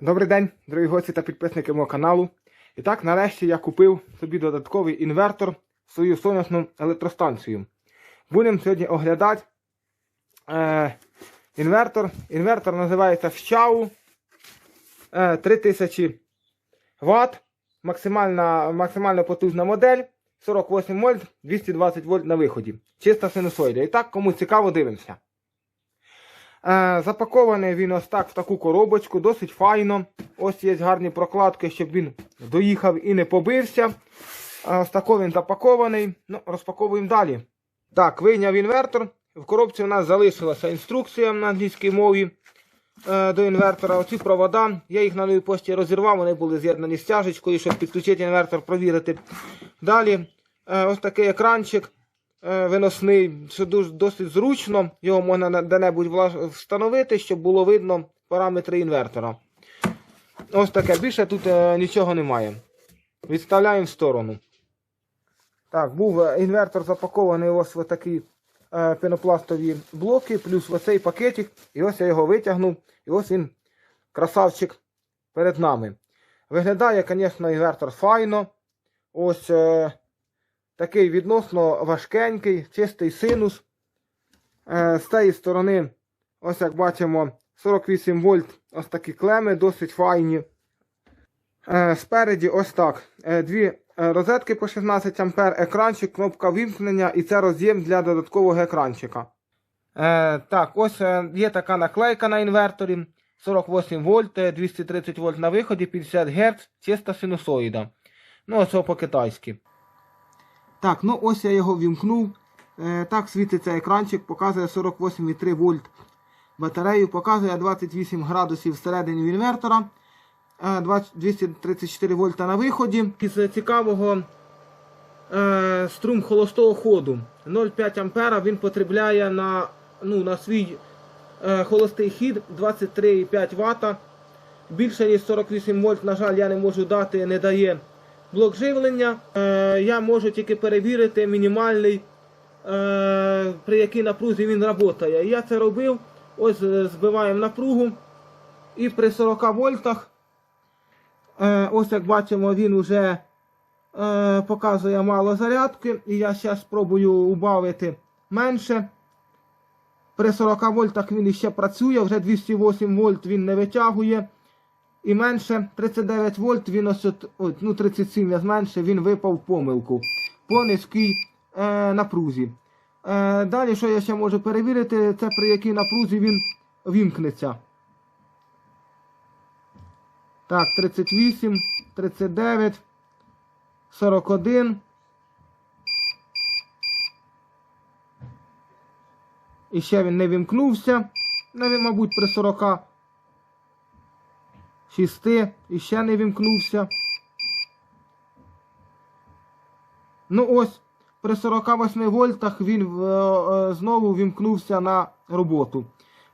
Добрий день, дорогі гості та підписники мого каналу. І так, нарешті я купив собі додатковий інвертор в свою сонячну електростанцію. Будемо сьогодні оглядати е, інвертор. Інвертор називається Вщау е, 3000 Вт. Максимальна, максимально потужна модель 48 вольт, 220 вольт на виході. Чиста синусоїда. І так, кому цікаво, дивимося. Е, запакований він ось так в таку коробочку, досить файно. Ось є гарні прокладки, щоб він доїхав і не побився. Е, ось тако він запакований. Ну, розпаковуємо далі. Так, вийняв інвертор. В коробці у нас залишилася інструкція на англійській мові е, до інвертора. Оці провода. Я їх на новій пошті розірвав, вони були з'єднані з тяжечкою, щоб підключити інвертор, провірити. Далі ось такий екранчик виносний, що досить зручно. Його можна на- де-небудь встановити, щоб було видно параметри інвертора. Ось таке. Більше тут е, нічого немає. Відставляємо в сторону. Так, був е, інвертор запакований ось в такі е, пенопластові блоки, плюс оцей пакетик. І ось я його витягнув. І ось він, красавчик, перед нами. Виглядає, звісно, інвертор файно. Ось е, такий відносно важкенький, чистий синус. Е, з цієї сторони, ось як бачимо, 48 вольт, ось такі клеми, досить файні. Е, спереді ось так. Е, дві розетки по 16 А, екранчик, кнопка вимкнення і це роз'єм для додаткового екранчика. Так, ось є така наклейка на інверторі. 48 вольт, е, 230 вольт на виході, 50 Гц, чиста синусоїда. Ну, ось по-китайськи. Так, ну ось я його вімкнув. Е, так світиться екранчик, показує 48,3 вольт батарею, показує 28 градусів всередині інвертора. Е, 20 234 вольта на виході. Із цікавого е, струм холостого ходу 0,5 ампера він потребляє на, ну, на свій е, холостий хід 23,5 Вт. Більше ніж 48 вольт, на жаль, я не можу дати, не дає блок живлення. Е, я можу тільки перевірити мінімальний, е, при якій напрузі він працює. Я це робив. Ось е, збиваємо напругу. І при 40 вольтах, е, ось як бачимо, він вже е, показує мало зарядки. І я зараз спробую убавити менше. При 40 вольтах він іще працює, вже 208 вольт він не витягує. І менше 39 вольт, він ось от, от, ну 37 я зменшив, він випав в помилку по низькій е, напрузі. Е, далі, що я ще можу перевірити, це при якій напрузі він вімкнеться. Так, 38, 39, 41. І ще він не вімкнувся. Мабуть, при 40. 6 і ще не вімкнувся. Ну ось, при 48 вольтах він е, е, знову вімкнувся на роботу.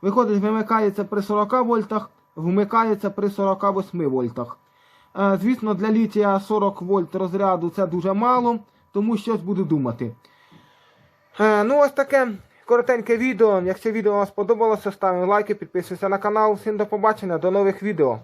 Виходить, вимикається при 40 вольтах, вмикається при 48 вольтах. Е, звісно, для літія 40 вольт розряду це дуже мало, тому щось буду думати. Ну, ось таке коротеньке відео. Якщо відео вам сподобалося, ставимо лайки, підписуйтесь на канал. Всім до побачення, до нових відео.